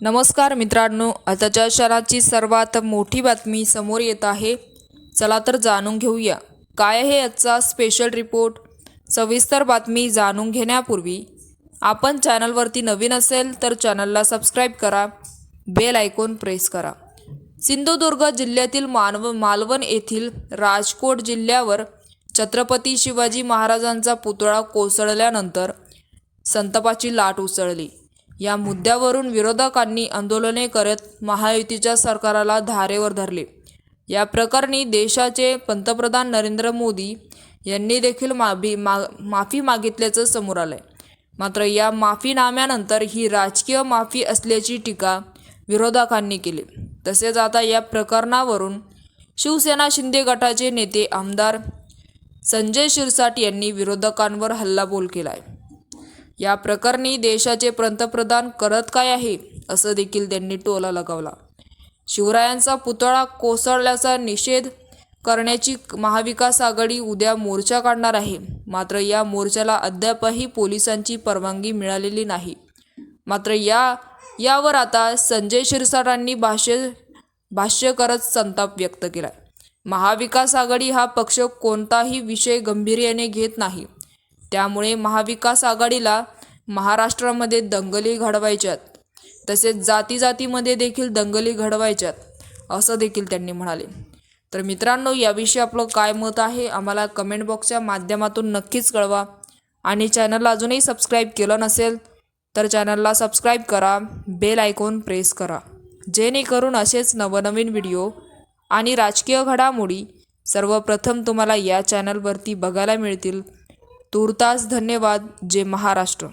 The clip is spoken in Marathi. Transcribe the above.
नमस्कार मित्रांनो आताच्या शहराची सर्वात मोठी बातमी समोर येत आहे. चला तर जाणून घेऊया. काय आहे आजचा स्पेशल रिपोर्ट सविस्तर बातमी जाणून घेण्यापूर्वी आपण चॅनलवरती नवीन असेल तर चॅनलला सबस्क्राईब करा. बेल आयकॉन प्रेस करा. सिंधुदुर्ग जिल्ह्यातील मानव मालवण येथील राजकोट जिल्ह्यावर छत्रपती शिवाजी महाराजांचा पुतळा कोसळल्यानंतर संतापाची लाट उसळली. या मुद्द्यावरून विरोधकांनी आंदोलने करत महायुतीच्या सरकारला धारेवर धरले. या प्रकरणी देशाचे पंतप्रधान नरेंद्र मोदी यांनी देखील माफी मा माफी मागितल्याचं समोर आलंय. मात्र या माफीनाम्यानंतर ही राजकीय माफी असल्याची टीका विरोधकांनी केली. तसेच आता या प्रकरणावरून शिवसेना शिंदे गटाचे नेते आमदार संजय शिरसाट यांनी विरोधकांवर हल्लाबोल केला आहे या प्रकरणी देशाचे पंतप्रधान करत काय आहे असं देखील त्यांनी टोला लगावला. शिवरायांचा पुतळा कोसळल्याचा निषेध करण्याची महाविकास आघाडी उद्या मोर्चा काढणार आहे. मात्र या मोर्चाला अद्यापही पोलिसांची परवानगी मिळालेली नाही. मात्र या यावर आता संजय शिरसाटांनी भाष्य भाष्य करत संताप व्यक्त केला महाविकास आघाडी हा पक्ष कोणताही विषय गंभीर्याने घेत नाही. त्यामुळे महाविकास आघाडीला महाराष्ट्रामध्ये दंगली घडवायच्यात. तसेच जाती जातीमध्ये देखील दंगली घडवायच्यात असं देखील त्यांनी म्हणाले. तर मित्रांनो याविषयी आपलं काय मत आहे आम्हाला कमेंट बॉक्सच्या माध्यमातून नक्कीच कळवा. आणि चॅनलला अजूनही सबस्क्राईब केलं नसेल तर चॅनलला सबस्क्राईब करा बेल आयकॉन प्रेस करा. जेणेकरून असेच नवनवीन व्हिडिओ आणि राजकीय घडामोडी सर्वप्रथम तुम्हाला या चॅनलवरती बघायला मिळतील. तूर्तास धन्यवाद. जे महाराष्ट्र.